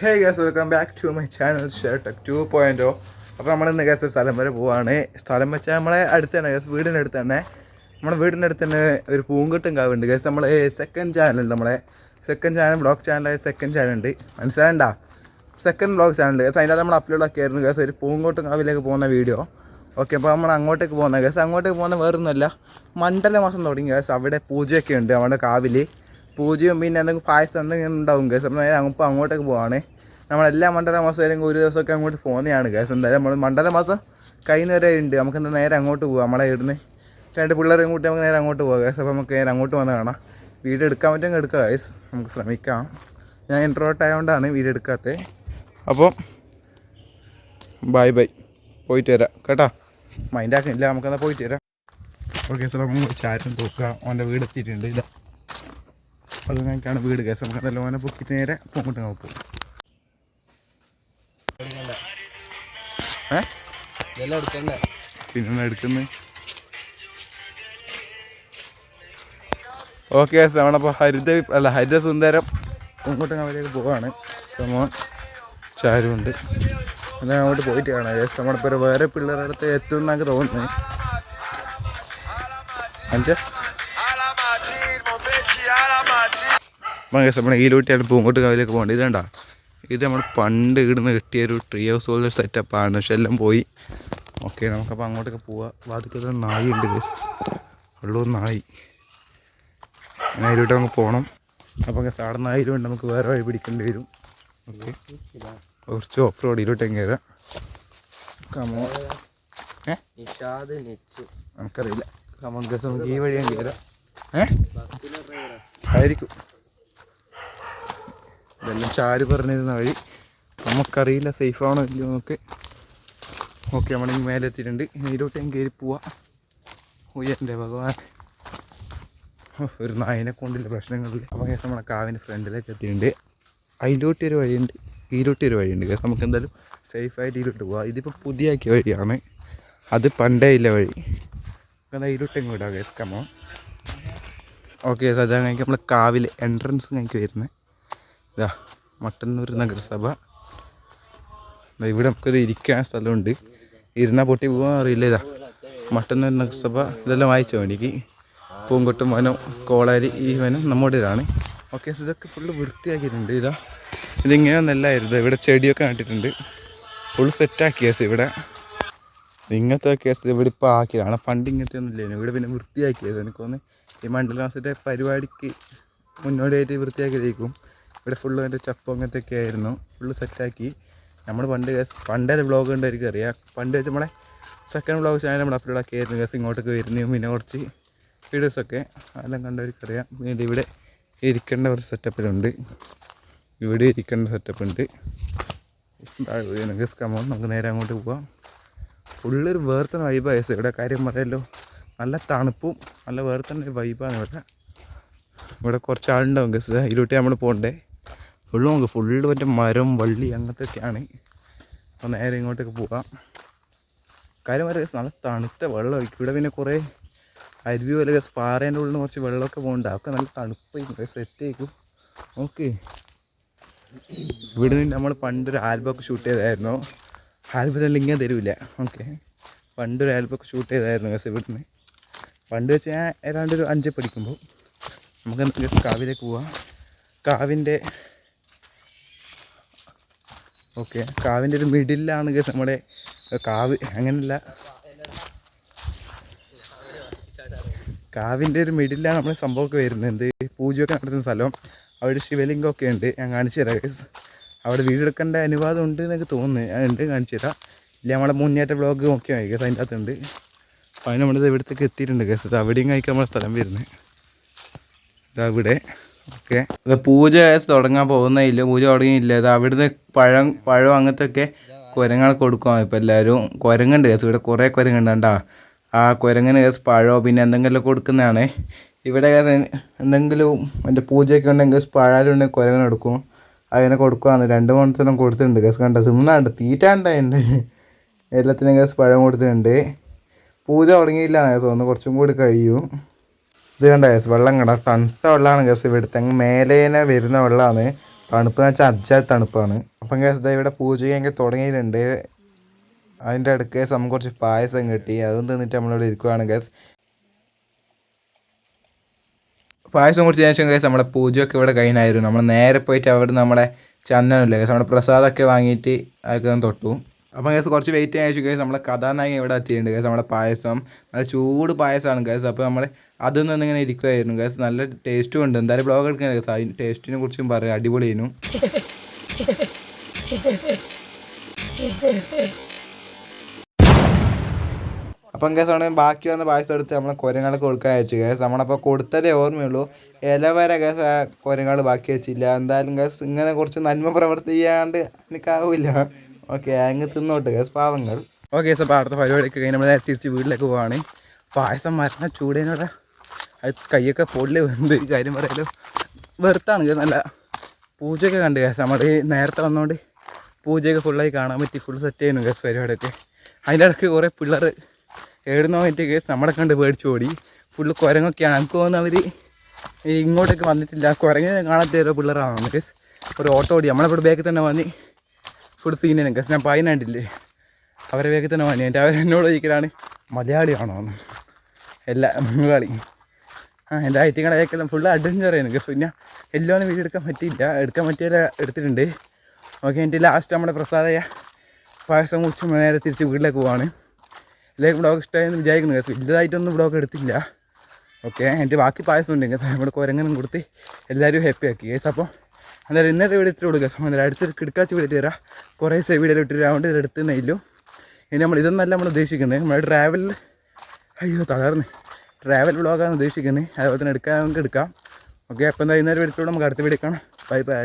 Hey guys welcome back to my channel short to point oh അപ്പോൾ നമ്മൾ ഇന്ന് gas ഒരു സ്ഥലം വരെ പോവാണ്. സ്ഥലം വെച്ചാൽ നമ്മളെ അടുത്ത് തന്നെ ഗ്യാസ് വീടിന്റെ അടുത്ത് തന്നെ. നമ്മുടെ വീടിന്റെ അടുത്ത് തന്നെ ഒരു പൂങ്കുട്ടും കാവുണ്ട്. ഗ്യാസ് നമ്മളെ സെക്കൻഡ് ചാനൽ നമ്മളെ സെക്കൻഡ് ചാനൽ ബ്ലോഗ് ചാനലായ സെക്കൻഡ് ചാനൽ ഉണ്ട്. മനസ്സിലായണ്ട? സെക്കൻഡ് ബ്ലോഗ് ചാനൽ ഗ്യാസ് അതിനകത്ത് നമ്മൾ അപ്ലോഡ് ആയിരുന്നു ഗ്യാസ് ഒരു പൂങ്കോട്ടും കാവിലേക്ക് പോകുന്ന വീഡിയോ ഓക്കെ അപ്പോൾ നമ്മൾ അങ്ങോട്ടേക്ക് പോകുന്ന ഗ്യാസ് അങ്ങോട്ടേക്ക് പോകുന്ന വേറൊന്നുമല്ല. മണ്ഡല മാസം തുടങ്ങി ഗ്യാസ് അവിടെ പൂജയൊക്കെ ഉണ്ട് നമ്മുടെ കാവിൽ പൂജയും പിന്നെ എന്തെങ്കിലും പായസം എന്തെങ്കിലും ഉണ്ടാവും ഗസ് അപ്പോൾ നേരെ അങ്ങോട്ടേക്ക് പോവാണ്. നമ്മളെല്ലാ മണ്ഡല മാസം അല്ലെങ്കിൽ ഒരു ദിവസമൊക്കെ അങ്ങോട്ട് പോകുന്നതാണ് ഗസ് എന്തായാലും നമ്മൾ മണ്ഡല മാസം കഴിഞ്ഞ വരെ ഉണ്ട്. നമുക്ക് എന്താ നേരെ അങ്ങോട്ട് പോവാം നമ്മളെ ഇവിടുന്ന്. രണ്ട് പിള്ളേരെയും കൂട്ടി നമുക്ക് നേരെ അങ്ങോട്ട് പോകാം ഗസ് അപ്പോൾ നമുക്ക് നേരെ അങ്ങോട്ട് വന്ന് കാണാം. വീട് എടുക്കാൻ പറ്റുമെങ്കിൽ എടുക്കാം ഗൈസ് നമുക്ക് ശ്രമിക്കാം. ഞാൻ ഇൻട്രോട്ട് ആയതുകൊണ്ടാണ് വീഡിയോ എടുക്കാത്തത് അപ്പോൾ ബൈ ബൈ പോയിട്ട് വരാം. കേട്ടോ? മൈൻഡ് ആക്കുന്നില്ല നമുക്കെന്നാൽ പോയിട്ട് വരാം. ഓക്കെ സാർ നമ്മൾ ചാരം തൂക്കാം. അവന്റെ വീട് എത്തിയിട്ടുണ്ട് ഇതാ. അത് ഞങ്ങൾക്കാണ് വീട് കേസ്. നമുക്ക് നല്ല ഓനെ പൊക്കി നേരെ പോകട്ടെ എടുക്കണ്ടേ പിന്നെ എടുക്കുന്നത് ഓക്കെ നമ്മളപ്പോൾ ഹരിത അല്ല ഹരിതസുന്ദരം അങ്ങോട്ട് അവരേക്ക് പോവാണ്. നമ്മൾ ചാരുണ്ട് എന്നാൽ അങ്ങോട്ട് പോയിട്ട് കാണാം യെസ് നമ്മളിപ്പോൾ വേറെ പിള്ളേരുടെ അടുത്ത് എത്തും എന്നൊക്കെ തോന്നുന്നത് അഞ്ച്. അപ്പം കേസ് ഈ ഈലൂട്ടിയാണ് പൂങ്കോട്ട് കാവിലേക്ക് പോകേണ്ടത് ഇതേണ്ട ഇത് നമ്മൾ പണ്ട് ഇവിടുന്ന് കിട്ടിയ ഒരു ട്രീ ഹൗസ് പോലൊരു സെറ്റപ്പാണ് പക്ഷെ എല്ലാം പോയി. ഓക്കെ നമുക്കപ്പോൾ അങ്ങോട്ടൊക്കെ പോവാം. വാതിക്കൽ നായി ഉണ്ട് കേസ് ഉള്ളൂ നായി. അങ്ങനെ അതിലോട്ട് നമുക്ക് പോകണം അപ്പോൾ കേസ് അവിടെ നായിലും ഉണ്ട് നമുക്ക് വേറെ വഴി പിടിക്കേണ്ടി വരും. ഓക്കെ കുറച്ച് ഓഫ് റോഡിലോട്ട് കയറാം കമോ ഏ? നമുക്കറിയില്ല. കമോൺ കേസ് നമുക്ക് ഈ വഴി എങ്ങനെ കയറാം ഏ? ആയിരിക്കും. ഇതെല്ലാം ചാര് പറഞ്ഞിരുന്ന വഴി നമുക്കറിയില്ല സേഫ് ആണോ ഇല്ലയോ നമുക്ക്. ഓക്കെ നമ്മളിങ്ങ് മേലെ എത്തിയിട്ടുണ്ട് ഇതിലോട്ട് ഞാൻ കയറി പോവാ. ഉയരന്റെ ഭഗവാൻ. ഒരു നായനെ കൊണ്ടില്ല പ്രശ്നങ്ങളില്ല അപ്പോൾ കേസ് നമ്മുടെ കാവിന്റെ ഫ്രണ്ടിലേക്ക് എത്തിയിട്ടുണ്ട്. അതിലോട്ട് ഒരു വഴിയുണ്ട്. ഇതിലോട്ട് ഒരു വഴിയുണ്ട്. കേസ് നമുക്ക് എന്തായാലും സേഫായിട്ട് ഇതിലോട്ട് പോവാം. ഇതിപ്പോൾ പുതിയാക്കിയ വഴിയാണ്. അത് പണ്ടേ ഇല്ല വഴി. എന്നാൽ ഇതിലോട്ട് എങ്ങോട്ടാ വിടാം കേസ് കമോ ഓക്കെ സജാ കഴിക്ക് നമ്മൾ കാവിൽ എൻട്രൻസ് കഴിക്ക് വരുന്നത് ഇതാ മട്ടന്നൂർ നഗരസഭ. ഇവിടെ നമുക്കൊരു ഇരിക്കാൻ സ്ഥലമുണ്ട്. ഇരുന്നാൽ പൊട്ടി പോകാൻ അറിയില്ല ഇതാ. മട്ടന്നൂർ നഗരസഭ ഇതെല്ലാം വായിച്ചോ എനിക്ക്? പൂങ്കൊട്ടും വനം കോളാരി ഈ വനം നമ്മുടെ ഇതാണ്. ഓക്കെ ഇതൊക്കെ ഫുള്ള് വൃത്തിയാക്കിയിട്ടുണ്ട് ഇതാ. ഇതിങ്ങനെയൊന്നല്ലായിരുന്നു ഇവിടെ ചെടിയൊക്കെ നട്ടിട്ടുണ്ട്. ഫുൾ സെറ്റാക്കിയാസ് ഇവിടെ. ഇങ്ങനത്തെ കേസ് ഇവിടെ ഇപ്പോൾ ആക്കിയതാണ്. പണ്ട് ഇങ്ങനത്തെ ഒന്നും ഇല്ലായിരുന്നു. ഇവിടെ പിന്നെ വൃത്തിയാക്കിയത്. എനിക്ക് തോന്നുന്നു ഈ മണ്ഡല മാസത്തെ പരിപാടിക്ക് മുന്നോടിയായിട്ട് വൃത്തിയാക്കിയതേക്കും ഇവിടെ ഫുള്ള് അതിന്റെ ചപ്പ് അങ്ങനത്തെ ഒക്കെ ആയിരുന്നു ഫുള്ള് സെറ്റാക്കി നമ്മൾ പണ്ട് പണ്ടേ വ്ളോഗ് ഉണ്ടായിരിക്കും അറിയാം. പണ്ട് വെച്ച് നമ്മളെ സെക്കൻഡ് വ്ളോഗ് ചാനൽ നമ്മൾ അപ്ലോഡ് ആക്കിയായിരുന്നു ഗസ് ഇങ്ങോട്ടൊക്കെ വരുന്നു പിന്നെ കുറച്ച് വീഡിയോസൊക്കെ അതെല്ലാം കണ്ടവർക്ക് അറിയാം. പിന്നെ ഇവിടെ ഇരിക്കേണ്ട ഒരു സെറ്റപ്പിലുണ്ട് ഇവിടെ ഇരിക്കേണ്ട സെറ്റപ്പ് ഉണ്ട് ഗസ് കമോ നമുക്ക് നേരെ അങ്ങോട്ട് പോവാം. ഫുള്ളൊരു വേർത്ത വൈബായ ഇവിടെ കാര്യം പറയാമല്ലോ നല്ല തണുപ്പും നല്ല വേർത്തന ഒരു വൈബാണ് ഇവിടെ. ഇവിടെ കുറച്ച് ആളുണ്ടാവും ഗസ് ഇരുട്ടി നമ്മൾ പോകണ്ടേ ഫുള്ള് നമുക്ക് ഫുള്ള് മറ്റേ മരം വള്ളി അങ്ങനത്തെയൊക്കെയാണ്. അപ്പോൾ നേരെ ഇങ്ങോട്ടൊക്കെ പോകാം. കാര്യം വരെ നല്ല തണുത്ത വെള്ളമായിരിക്കും ഇവിടെ പിന്നെ കുറേ അരുവി പോലെ പാറേന്റെ ഉള്ളിൽ കുറച്ച് വെള്ളമൊക്കെ പോകുന്നുണ്ട് അതൊക്കെ നല്ല തണുപ്പായിരിക്കും. സെറ്റ് ആയിരിക്കും. ഓക്കെ ഇവിടെ നിന്ന് നമ്മൾ പണ്ടൊരു ആൽബമൊക്കെ ഷൂട്ട് ചെയ്തായിരുന്നു. ആൽബത്തിൽ ഇങ്ങനെ തരില്ല. ഓക്കെ പണ്ടൊരു ആൽബമൊക്കെ ഷൂട്ട് ചെയ്തായിരുന്നു ഗസ് ഇവിടുന്ന്. പണ്ട് വെച്ച് ഞാൻ ഏതാണ്ട് ഒരു അഞ്ച് പഠിക്കുമ്പോൾ നമുക്ക് ഗസ് കാവിലേക്ക് പോവാം. കാവിന്റെ ഓക്കെ. കാവിന്റെ ഒരു മിഡിലാണ് നമ്മുടെ കാവ്. അങ്ങനല്ല. കാവിന്റെ ഒരു മിഡിലാണ് നമ്മുടെ സംഭവമൊക്കെ വരുന്നത്. പൂജയൊക്കെ നടത്തുന്ന സ്ഥലം. അവിടെ ശിവലിംഗമൊക്കെ ഉണ്ട്. ഞാൻ കാണിച്ചു തരാം. അവിടെ വീടെടുക്കേണ്ട അനുവാദം ഉണ്ട് എന്നൊക്കെ തോന്നുന്നു. ഉണ്ട് കാണിച്ചു തരാം. ഇല്ല നമ്മളെ മുന്നേറ്റ ബ്ലോഗ് ഒക്കെ ആയി. അതിന്റെ അകത്തുണ്ട്. അപ്പോൾ അതിന് നമ്മളിത് ഇവിടത്തേക്ക് എത്തിയിട്ടുണ്ട്. ഇത് അവിടെയും കഴിക്കാൻ നമ്മളെ സ്ഥലം വരുന്നത്. ഇതാ ഓക്കെ. പൂജ തുടങ്ങാൻ പോകുന്നില്ല പൂജ തുടങ്ങിയില്ല? ഇത് അവിടുന്ന് പഴം പഴം അങ്ങനത്തെ ഒക്കെ കുരങ്ങൾ കൊടുക്കും ഇപ്പം എല്ലാവരും. കുരങ്ങുണ്ട് കേസ് ഇവിടെ കുറേ കുരങ്ങുണ്ട് കണ്ടാ. ആ കുരങ്ങിന് കേസ് പഴമോ പിന്നെ എന്തെങ്കിലും കൊടുക്കുന്നതാണ്. ഇവിടെ എന്തെങ്കിലും എന്റെ പൂജയൊക്കെ ഉണ്ടെങ്കിൽ പഴം ഉണ്ടെങ്കിൽ കുരങ്ങൻ എടുക്കും അതിനെ കൊടുക്കുകയാണ് രണ്ട് മണത്തോളം കൊടുത്തിട്ടുണ്ട് കേസ് കണ്ട? തിന്നാണ്ട് തീറ്റാണ്ട എന്റെ എല്ലാത്തിനും കേസ് പഴം കൊടുത്തിട്ടുണ്ട്. പൂജ തുടങ്ങിയില്ല കേസ് ഒന്ന് കുറച്ചും കൂടി കഴിയും. ഇത് കണ്ട കേസ് വെള്ളം കണ്ട? തണുത്ത വെള്ളമാണ് കേസ് ഇവിടുത്തെ അങ്ങ് മേലേനെ വരുന്ന വെള്ളമാണ്. തണുപ്പ് എന്ന് വെച്ചാൽ അജ്ജാൽ തണുപ്പാണ്. അപ്പം കേസ് ഇതാ ഇവിടെ പൂജ കഴിഞ്ഞ് തുടങ്ങിയിട്ടുണ്ട്. അതിന്റെ അടുക്ക് നമുക്ക് കുറച്ച് പായസം കിട്ടി. അതും തിന്നിട്ട് നമ്മളിവിടെ ഇരിക്കുകയാണ് കേസ് പായസം കുറിച്ച് ശേഷം കേസ് നമ്മളെ പൂജയൊക്കെ ഇവിടെ കഴിഞ്ഞായിരുന്നു. നമ്മൾ നേരെ പോയിട്ട് അവിടെ നമ്മളെ ചന്ദനമില്ല കേസ് നമ്മുടെ പ്രസാദമൊക്കെ വാങ്ങിയിട്ട് അതൊക്കെ തൊട്ടു. അപ്പം കേസ് കുറച്ച് വെയിറ്റ് ചെയ്യാൻ ശേഷം നമ്മളെ കഥാനായകൻ ഇവിടെ എത്തിയിട്ടുണ്ട് കേസ് നമ്മുടെ പായസം. നല്ല ചൂട് പായസമാണ് കേസ് അപ്പോൾ നമ്മൾ അതൊന്നും ഇങ്ങനെ ഇരിക്കുമായിരുന്നു ഗസ് നല്ല ടേസ്റ്റും ഉണ്ട്. എന്തായാലും ബ്ലോഗ് എടുക്കാൻ കേസ് അതിന് ടേസ്റ്റിനെ കുറിച്ചും പറയാം. അടിപൊളിയായിരുന്നു അപ്പം കേസാണ് ബാക്കി വന്ന പായസം എടുത്ത് നമ്മളെ കുരങ്ങൾക്ക് കൊടുക്കാൻ അയച്ചു. കേസ് നമ്മളപ്പോൾ കൊടുത്തതേ ഓർമ്മയുള്ളൂ. ഇല വരെ കേസ് ആ കുരങ്ങൾ ബാക്കി വെച്ചില്ല. എന്തായാലും കേസ് ഇങ്ങനെ കുറച്ച് നന്മ പ്രവർത്തി ചെയ്യാണ്ട് എനിക്കാവില്ല. ഓക്കെ അങ്ങ് തിന്നോട്ട് കേസ് പാവങ്ങൾ. ഓക്കെ കേസ് അപ്പോൾ അടുത്ത പരിപാടിയൊക്കെ കഴിഞ്ഞ് നമ്മൾ തിരിച്ച് വീട്ടിലേക്ക് പോവാണ്. പായസം മരണ ചൂടേനോടെ. അത് കൈയൊക്കെ പൊള്ളി വെന്ത് കാര്യം പറയാലോ. വെറുത്താണ് നല്ല പൂജയൊക്കെ കണ്ട് കേസ് നമ്മൾ ഈ നേരത്തെ വന്നുകൊണ്ട് പൂജയൊക്കെ ഫുള്ളായി കാണാൻ പറ്റി. ഫുൾ സെറ്റ് ചെയ്യുന്നു കേസ് പരിപാടിയൊക്കെ. അതിന്റെ ഇടയ്ക്ക് കുറേ പിള്ളേർ എവിടുന്നോ പറ്റിയ കേസ് നമ്മളെ കണ്ട് പേടിച്ച് ഓടി ഫുള്ള് കുരങ്ങൊക്കെയാണ്. എനിക്ക് തോന്നുന്നു അവർ ഇങ്ങോട്ടേക്ക് വന്നിട്ടില്ല. കുരങ്ങ് കാണാത്ത ഓരോ പിള്ളേരാണ് കേസ് ഒരു ഓട്ടോ ഓടി. നമ്മളെ നമ്മളിവിടെ ബാക്കിൽ തന്നെ വന്നി ഫുൾ സീനാണ് കേസ് ഞാൻ പയ്യനായിട്ടില്ലേ അവരെ വേഗത്തിൽ തന്നെ വന്നി. എന്റെ അവരെന്നോട് ചോദിക്കലാണ് മലയാളിയാണോ? എന്ന്. എല്ലാ ആ എന്റെ ഐറ്റിങ്ങളെ കേൾക്കെല്ലാം ഫുള്ള് അഡ്വഞ്ചർ കേസ് പിന്നെ എല്ലാം വീഡിയോ എടുക്കാൻ പറ്റിയില്ല. എടുക്കാൻ പറ്റിയ എടുത്തിട്ടുണ്ട്. ഓക്കെ എന്റെ ലാസ്റ്റ് നമ്മുടെ പ്രസാദയ പായസം കുറിച്ച് നേരെ തിരിച്ച് വീട്ടിലേക്ക് പോവാണ്. എല്ലാവർക്കും ബ്ലോഗ് ഇഷ്ടമായെന്ന് വിചാരിക്കുന്നു. കേസ് വലുതായിട്ടൊന്നും ബ്ലോഗ് എടുത്തില്ല. ഓക്കെ എന്റെ ബാക്കി പായസം ഉണ്ട്. കേസ് നമ്മുടെ കുരങ്ങനും കൊടുത്ത് എല്ലാവരും ഹാപ്പി ആക്കി. കേസ് അപ്പോൾ എന്തായാലും ഇന്നത്തെ വീഡിയോ ഇത്തിരി കൊടുക്കുക എന്തായാലും അടുത്തൊരു കിടക്കാച്ച് വീഡിയോ തരാം. കുറേ സേ വീഡിയോ ഇട്ടിട്ട് അതുകൊണ്ട് ഇതിലെടുത്ത് നെയ്യല്ലോ ഇനി നമ്മൾ ഇതൊന്നല്ല നമ്മൾ ഉദ്ദേശിക്കുന്നത്. നമ്മുടെ ട്രാവലിൽ അയ്യോ തളർന്ന് ട്രാവൽ വ്ളോഗാണ് ഉദ്ദേശിക്കുന്നത്. അതുപോലെ തന്നെ എടുക്കാൻ നമുക്ക് എടുക്കാം. ഓക്കെ അപ്പം എന്താ ഇന്നൊരു വീഡിയോ നമുക്ക് അടുത്ത വീഡിയോ കാണാം. Bye bye